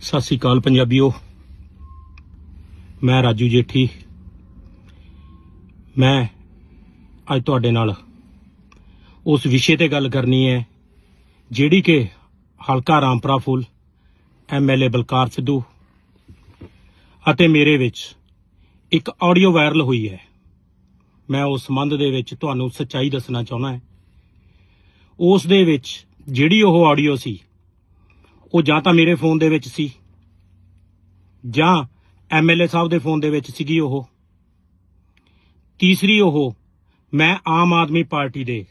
ਸਤਿ ਸ੍ਰੀ ਅਕਾਲ ਪੰਜਾਬੀਓ। ਮੈਂ ਰਾਜੂ ਜੇਠੀ। ਮੈਂ ਅੱਜ ਤੁਹਾਡੇ ਨਾਲ ਉਸ ਵਿਸ਼ੇ ਤੇ ਗੱਲ ਕਰਨੀ ਹੈ, ਜਿਹੜੀ ਕਿ ਹਲਕਾ ਰਾਮਪਰਾ ਫੁੱਲ ਐਮਐਲਏ ਬਲਕਾਰ ਸਿੱਧੂ ਅਤੇ ਮੇਰੇ ਵਿੱਚ ਇੱਕ ਆਡੀਓ ਵਾਇਰਲ ਹੋਈ ਹੈ। ਮੈਂ ਉਸ ਸੰਬੰਧ ਦੇ ਵਿੱਚ ਤੁਹਾਨੂੰ ਸੱਚਾਈ ਦੱਸਣਾ ਚਾਹੁੰਦਾ ਹਾਂ। ਉਸ ਦੇ ਵਿੱਚ ਜਿਹੜੀ ਉਹ ਆਡੀਓ ਸੀ ਉਹ ਜਾਂ ਤਾਂ ਮੇਰੇ ਫੋਨ ਦੇ ਵਿੱਚ ਸੀ, ਜਾਂ ਐਮਐਲਏ ਸਾਹਿਬ ਦੇ ਫੋਨ ਦੇ ਵਿੱਚ ਸੀਗੀ ਉਹ। ਤੀਸਰੀ ਉਹ, ਮੈਂ ਆਮ ਆਦਮੀ ਪਾਰਟੀ ਦੇ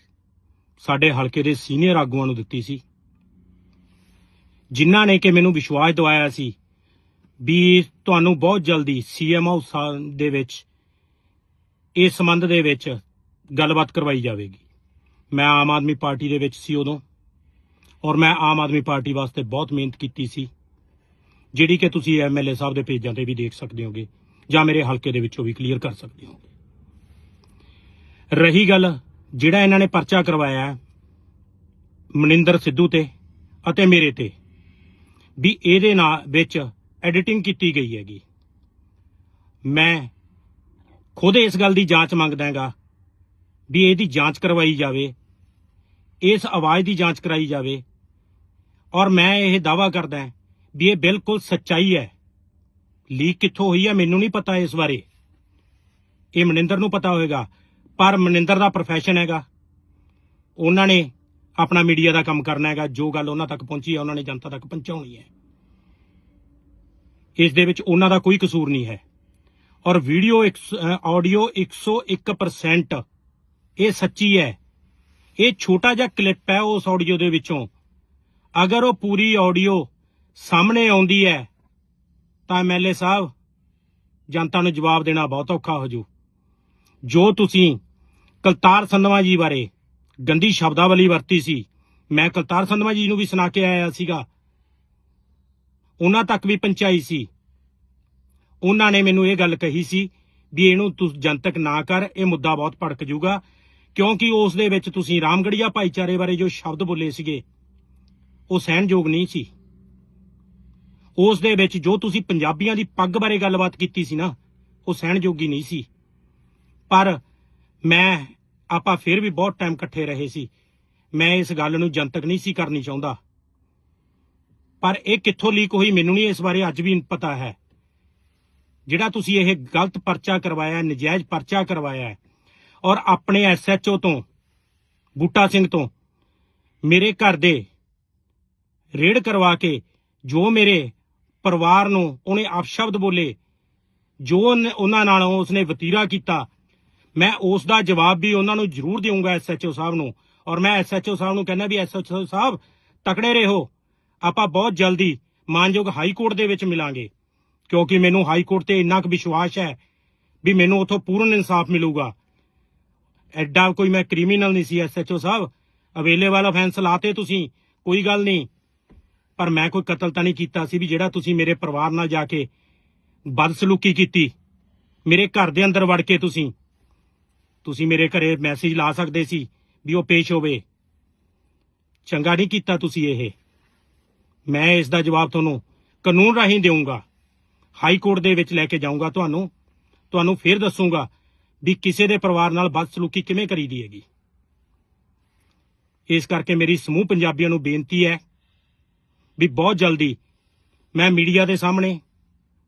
ਸਾਡੇ ਹਲਕੇ ਦੇ ਸੀਨੀਅਰ ਆਗੂਆਂ ਨੂੰ ਦਿੱਤੀ ਸੀ, ਜਿਨ੍ਹਾਂ ਨੇ ਕਿ ਮੈਨੂੰ ਵਿਸ਼ਵਾਸ ਦਿਵਾਇਆ ਸੀ ਵੀ ਤੁਹਾਨੂੰ ਬਹੁਤ ਜਲਦੀ ਸੀਐਮ ਹਾਊਸ ਦੇ ਵਿੱਚ, ਇਸ ਸੰਬੰਧ ਦੇ ਵਿੱਚ ਗੱਲਬਾਤ ਕਰਵਾਈ ਜਾਵੇਗੀ। ਮੈਂ ਆਮ ਆਦਮੀ ਪਾਰਟੀ ਦੇ ਵਿੱਚ ਸੀ ਉਦੋਂ। ਔਰ ਮੈਂ ਆਮ ਆਦਮੀ ਪਾਰਟੀ ਵਾਸਤੇ ਬਹੁਤ ਮਿਹਨਤ ਕੀਤੀ ਸੀ, ਜਿਹੜੀ ਕਿ ਤੁਸੀਂ ਐਮਐਲਏ ਸਾਹਿਬ ਦੇ ਪੇਜਾਂ ਤੇ ਵੀ ਦੇਖ ਸਕਦੇ ਹੋਗੇ, ਜਾਂ ਮੇਰੇ ਹਲਕੇ ਦੇ ਵਿੱਚੋਂ ਵੀ ਕਲੀਅਰ ਕਰ ਸਕਦੇ ਹੋਗੇ। ਰਹੀ ਗੱਲ, ਜਿਹੜਾ ਇਹਨਾਂ ਨੇ ਪਰਚਾ ਕਰਵਾਇਆ ਮਨਿੰਦਰ ਸਿੱਧੂ ਤੇ ਅਤੇ ਮੇਰੇ ਤੇ, ਵੀ ਇਹਦੇ ਨਾਲ ਵਿੱਚ ਐਡੀਟਿੰਗ ਕੀਤੀ ਗਈ ਹੈਗੀ। ਮੈਂ ਖੁਦ ਇਸ ਗੱਲ ਦੀ ਜਾਂਚ ਮੰਗਦਾ ਹਾਂਗਾ, ਵੀ ਇਹਦੀ ਜਾਂਚ ਕਰਵਾਈ ਜਾਵੇ ਇਸ ਆਵਾਜ਼ ਦੀ ਜਾਂਚ ਕਰਾਈ ਜਾਵੇ। ਔਰ ਮੈਂ ਇਹ ਦਾਵਾ ਕਰਦਾ ਵੀ ਇਹ ਬਿਲਕੁਲ ਸੱਚਾਈ ਹੈ। ਲੀਕ ਕਿੱਥੋਂ ਹੋਈ ਹੈ ਮੈਨੂੰ ਨਹੀਂ ਪਤਾ ਇਸ ਬਾਰੇ। ਇਹ ਮਨਿੰਦਰ ਨੂੰ ਪਤਾ ਹੋਵੇਗਾ ਪਰ ਮਨਿੰਦਰ ਦਾ ਪ੍ਰੋਫੈਸ਼ਨ ਹੈਗਾ। ਉਹਨਾਂ ਨੇ ਆਪਣਾ ਮੀਡੀਆ ਦਾ ਕੰਮ ਕਰਨਾ ਹੈਗਾ, ਜੋ ਗੱਲ ਉਹਨਾਂ ਤੱਕ ਪਹੁੰਚੀ ਹੈ, ਉਹਨਾਂ ਨੇ ਜਨਤਾ ਤੱਕ ਪਹੁੰਚਾਉਣੀ ਹੈ। ਇਸ ਦੇ ਵਿੱਚ ਉਹਨਾਂ ਦਾ ਕੋਈ ਕਸੂਰ ਨਹੀਂ ਹੈ। ਔਰ ਵੀਡੀਓ ਆਡੀਓ 101% ਇਹ ਸੱਚੀ ਹੈ। ਇਹ ਛੋਟਾ ਜਿਹਾ ਕਲਿੱਪ ਹੈ ਉਸ ਆਡੀਓ ਦੇ ਵਿੱਚੋਂ। ਅਗਰ ਉਹ ਪੂਰੀ ਆਡੀਓ ਸਾਹਮਣੇ ਆਉਂਦੀ ਹੈ, ਤਾਂ ਐਮਐਲਏ ਸਾਹਿਬ, ਜਨਤਾ ਨੂੰ ਜਵਾਬ ਦੇਣਾ ਬਹੁਤ ਔਖਾ ਹੋ ਜੂ। ਜੋ ਤੁਸੀਂ ਕਲਤਾਰ ਸੰਧਵਾ ਜੀ ਬਾਰੇ ਗੰਦੀ ਸ਼ਬਦਾਵਲੀ ਵਰਤੀ ਸੀ, ਮੈਂ ਕਲਤਾਰ ਸੰਧਵਾ ਜੀ ਨੂੰ ਵੀ ਸੁਣਾ ਕੇ ਆਇਆ ਸੀਗਾ। ਉਹਨਾਂ ਤੱਕ ਵੀ ਪਹੁੰਚਾਈ ਸੀ। ਉਹਨਾਂ ਨੇ ਮੈਨੂੰ ਇਹ ਗੱਲ ਕਹੀ ਸੀ ਵੀ ਇਹਨੂੰ ਤੂੰ ਜਨਤਕ ਨਾ ਕਰ, ਇਹ ਮੁੱਦਾ ਬਹੁਤ ਭੜਕ ਜਾਊਗਾ ਕਿਉਂਕਿ ਉਸ ਦੇ ਵਿੱਚ ਤੁਸੀਂ ਰਾਮਗੜੀਆ ਭਾਈਚਾਰੇ ਬਾਰੇ ਜੋ ਸ਼ਬਦ ਬੋਲੇ ਸੀਗੇ, ਉਹ ਸਹਿਣਯੋਗ ਨਹੀਂ ਸੀ। ਉਸ ਦੇ ਵਿੱਚ ਜੋ ਤੁਸੀਂ ਪੰਜਾਬੀਆਂ ਦੀ ਪੱਗ ਬਾਰੇ ਗੱਲਬਾਤ ਕੀਤੀ ਸੀ ਨਾ, ਉਹ ਸਹਿਣਯੋਗੀ ਨਹੀਂ ਸੀ। ਪਰ ਮੈਂ, ਆਪਾਂ ਫਿਰ ਵੀ ਬਹੁਤ ਟਾਈਮ ਇਕੱਠੇ ਰਹੇ ਸੀ। ਮੈਂ ਇਸ ਗੱਲ ਨੂੰ ਜਨਤਕ ਨਹੀਂ ਸੀ ਕਰਨੀ ਚਾਹੁੰਦਾ। ਪਰ ਇਹ ਕਿੱਥੋਂ ਲੀਕ ਹੋਈ ਮੈਨੂੰ ਨਹੀਂ ਇਸ ਬਾਰੇ ਅੱਜ ਵੀ ਪਤਾ ਹੈ। ਜਿਹੜਾ ਤੁਸੀਂ ਇਹ ਗਲਤ ਪਰਚਾ ਕਰਵਾਇਆ, ਨਜਾਇਜ਼ ਪਰਚਾ ਕਰਵਾਇਆ ਔਰ ਆਪਣੇ ਐਸਐਚਓ ਤੋਂ, ਬੂਟਾ ਸਿੰਘ ਤੋਂ, ਮੇਰੇ ਘਰ ਦੇ ਰੇਡ ਕਰਵਾ ਕੇ ਜੋ ਮੇਰੇ ਪਰਿਵਾਰ ਨੂੰ ਉਹਨੇ ਅਪਸ਼ਬਦ ਬੋਲੇ, ਜੋ ਉਹਨਾਂ ਨਾਲ ਉਸਨੇ ਵਤੀਰਾ ਕੀਤਾ, ਮੈਂ ਉਸ ਦਾ ਜਵਾਬ ਵੀ ਉਹਨਾਂ ਨੂੰ ਜ਼ਰੂਰ ਦੇਵਾਂਗਾ ਐਸਐਚਓ ਸਾਹਿਬ ਨੂੰ। ਔਰ ਮੈਂ ਐਸਐਚਓ ਸਾਹਿਬ ਨੂੰ ਕਹਿੰਦਾ ਵੀ ਐਸਐਚਓ ਸਾਹਿਬ, ਤਕੜੇ ਰਹੋ। ਆਪਾਂ ਬਹੁਤ ਜਲਦੀ ਮਾਨਯੋਗ ਹਾਈ ਕੋਰਟ ਦੇ ਵਿੱਚ ਮਿਲਾਂਗੇ, ਕਿਉਂਕਿ ਮੈਨੂੰ ਹਾਈ ਕੋਰਟ ਤੇ ਇੰਨਾ ਕੁ ਵਿਸ਼ਵਾਸ ਹੈ ਵੀ ਮੈਨੂੰ ਉੱਥੋਂ ਪੂਰਨ ਇਨਸਾਫ ਮਿਲੂਗਾ। ਐਡਾ ਕੋਈ ਮੈਂ ਕ੍ਰਿਮੀਨਲ ਨਹੀਂ ਸੀ ਐਸਐਚਓ ਸਾਹਿਬ। ਅਵੇਲੇਬਲ ਅਫੈਂਸ ਲਾਤੇ ਤੁਸੀਂ, ਕੋਈ ਗੱਲ ਨਹੀਂ। ਪਰ ਮੈਂ ਕੋਈ ਕਤਲ ਤਾਂ ਨਹੀਂ ਕੀਤਾ ਸੀ ਵੀ ਜਿਹੜਾ ਤੁਸੀਂ ਮੇਰੇ ਪਰਿਵਾਰ ਨਾਲ ਜਾ ਕੇ ਬਦਸਲੂਕੀ ਕੀਤੀ। ਮੇਰੇ ਘਰ ਦੇ ਅੰਦਰ ਵੜ ਕੇ ਤੁਸੀਂ। ਤੁਸੀਂ ਮੇਰੇ ਘਰੇ ਮੈਸੇਜ ਲਾ ਸਕਦੇ ਸੀ ਵੀ ਉਹ ਪੇਸ਼ ਹੋਵੇ। ਚੰਗਾ ਨਹੀਂ ਕੀਤਾ ਤੁਸੀਂ ਇਹ। ਮੈਂ ਇਸ ਦਾ ਜਵਾਬ ਤੁਹਾਨੂੰ ਕਾਨੂੰਨ ਰਾਹੀਂ ਦੇਵਾਂਗਾ ਹਾਈ ਕੋਰਟ ਦੇ ਵਿੱਚ ਲੈ ਕੇ ਜਾਊਂਗਾ ਤੁਹਾਨੂੰ। ਤੁਹਾਨੂੰ ਫਿਰ ਦੱਸੂਗਾ ਵੀ ਕਿਸੇ ਦੇ ਪਰਿਵਾਰ ਨਾਲ ਬਦਸਲੂਕੀ ਕਿਵੇਂ ਕਰੀ ਦੀ ਹੈਗੀ? ਇਸ ਕਰਕੇ ਮੇਰੀ ਸਮੂਹ ਪੰਜਾਬੀਆਂ ਨੂੰ ਬੇਨਤੀ ਹੈ ਵੀ ਬਹੁਤ ਜਲਦੀ ਮੈਂ ਮੀਡੀਆ ਦੇ ਸਾਹਮਣੇ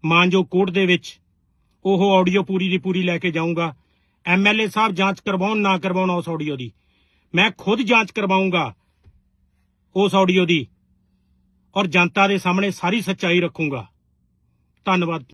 ਮਾਨਜੋ ਕੋਰਟ ਦੇ ਵਿੱਚ ਉਹ ਆਡੀਓ ਪੂਰੀ ਦੀ ਪੂਰੀ ਲੈ ਕੇ ਜਾਊਂਗਾ। ਐਮਐਲਏ ਸਾਹਿਬ ਜਾਂਚ ਕਰਵਾਉਣ, ਨਾ ਕਰਵਾਉਣ ਉਸ ਆਡੀਓ ਦੀ। ਮੈਂ ਖੁਦ ਜਾਂਚ ਕਰਵਾਊਂਗਾ ਉਸ ਆਡੀਓ ਦੀ ਔਰ ਜਨਤਾ ਦੇ ਸਾਹਮਣੇ ਸਾਰੀ ਸੱਚਾਈ ਰੱਖੂੰਗਾ। ਧੰਨਵਾਦ।